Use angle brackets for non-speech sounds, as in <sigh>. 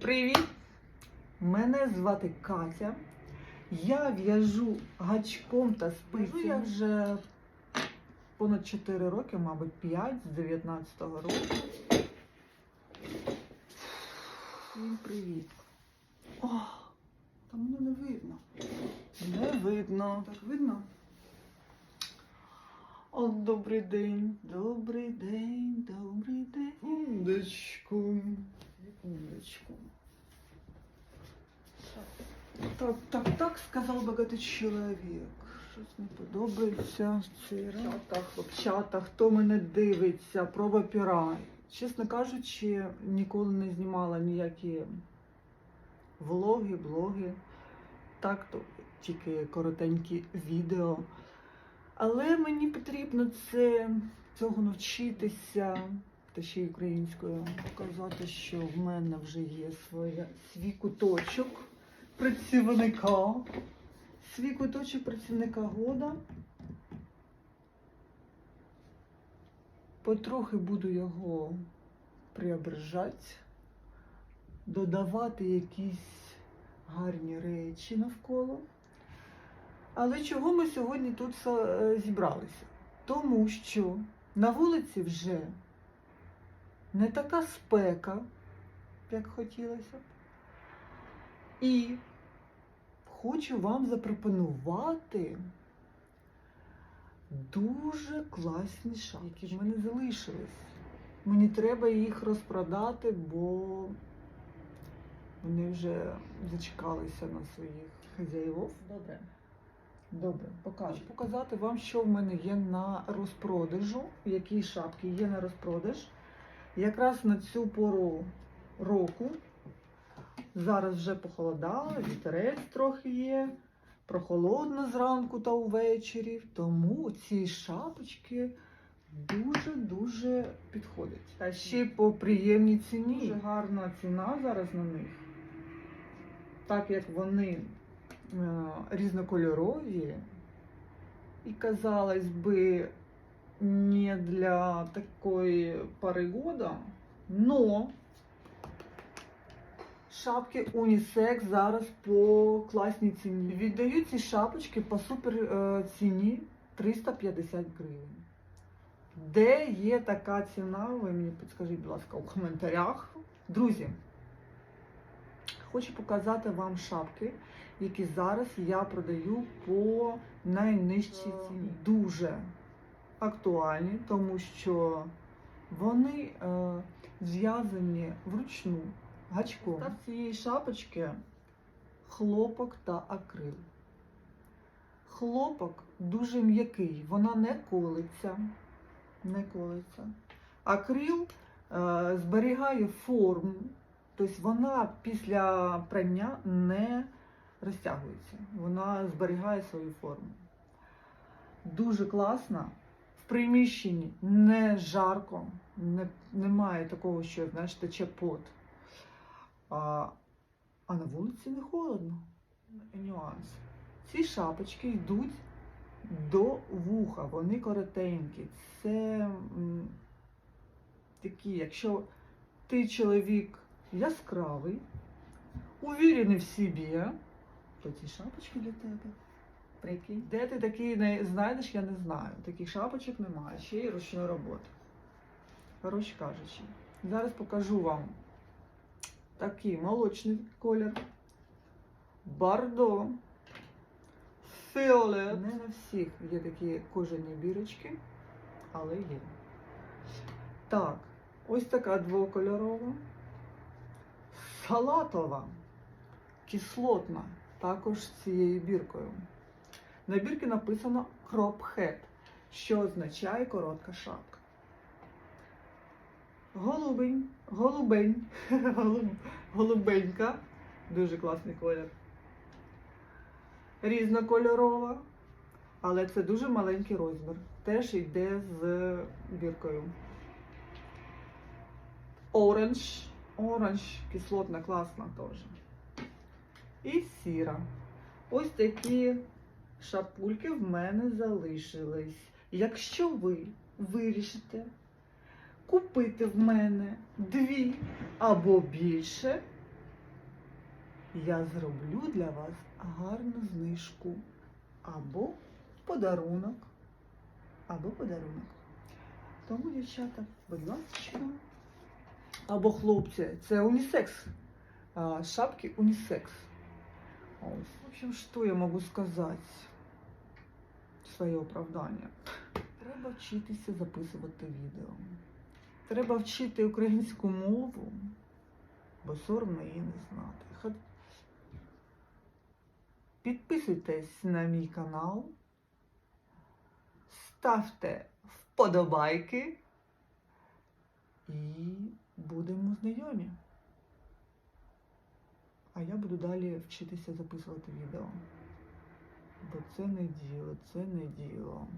Привіт! Мене звати Катя. Я в'яжу гачком та спицями. Я вже понад 4 роки, мабуть, 5 з 19-го року. Всім привіт. О, та мене не видно. Не видно. Так видно? О, добрий день, добрий день, добрий день. Секундочку. Секундочку. Так, так, так сказав багатий чоловік. Щось не подобається в цей раз. Так, хто мене дивиться, проба піра. Чесно кажучи, ніколи не знімала ніякі влоги, блоги. Так, то тільки коротенькі відео. Але мені потрібно це, цього навчитися, та ще й українською показати, що в мене вже є своя, свій куточок працівника. Свій куточок працівника года. Потрохи буду його преображати, додавати якісь гарні речі навколо. Але чого ми сьогодні тут е, зібралися? Тому що на вулиці вже не така спека, як хотілося б. І хочу вам запропонувати дуже класні шапки, які в мене залишились. Мені треба їх розпродати, бо вони вже зачекалися на своїх хазяївов. Добре. Добре, покажу. Хочу показати вам, що в мене є на розпродажу, які шапки є на розпродаж. Якраз на цю пору року. Зараз вже похолодало, вітерець трохи є, прохолодно зранку та увечері. Тому ці шапочки дуже-дуже підходять. Та ще й по приємній ціні. Дуже гарна ціна зараз на них. Так як вони е, різнокольорові, і, казалось би, не для такої пори года, но шапки унісекс зараз по класній ціні. Віддаю ці шапочки по супер ціні 350 гривень. Де є така ціна, ви мені підскажіть, будь ласка, у коментарях. Друзі, хочу показати вам шапки, які зараз я продаю по найнижчій ціні. Дуже актуальні, тому що вони е, зв'язані вручну гачком. Та цієї шапочки хлопок та акрил. Хлопок дуже м'який, вона не колиться. Не колиться. Акрил е, зберігає форму, тобто вона після прання не розтягується. Вона зберігає свою форму. Дуже класна. Приміщенні не жарко, не, немає такого, що знаєш, тече пот. А, а на вулиці не холодно. Нюанс. Ці шапочки йдуть до вуха, вони коротенькі. Це м, такі, якщо ти чоловік яскравий, увірений в собі, то ці шапочки для тебе. Прикинь. Де ти такий не знайдеш, я не знаю. Таких шапочок немає, ще й ручної роботи. Коротше кажучи, зараз покажу вам такий молочний колір, бардо, фіолет. Не на всіх є такі кожані бірочки, але є. Так, ось така двокольорова, салатова, кислотна, також з цією біркою. На бірці написано crop head, що означає коротка шапка. Голубень, голубень, <laughs> голубенька, дуже класний колір. Різнокольорова, але це дуже маленький розмір. Теж йде з біркою. Оранж, оранж, кислотна, класна теж. І сіра. Ось такі шапульки в мене залишились. Якщо ви вирішите купити в мене дві або більше, я зроблю для вас гарну знижку або подарунок, або подарунок. Тому, дівчата, будь ласка. Або хлопці, це унісекс. Шапки унісекс. Ось. В общем, що я можу сказати? Своє оправдання. Треба вчитися записувати відео. Треба вчити українську мову, бо соромно її не знати. Підписуйтесь на мій канал, ставте вподобайки і будемо знайомі. А я буду далі вчитися записувати відео. Бо це не діло, це не діло.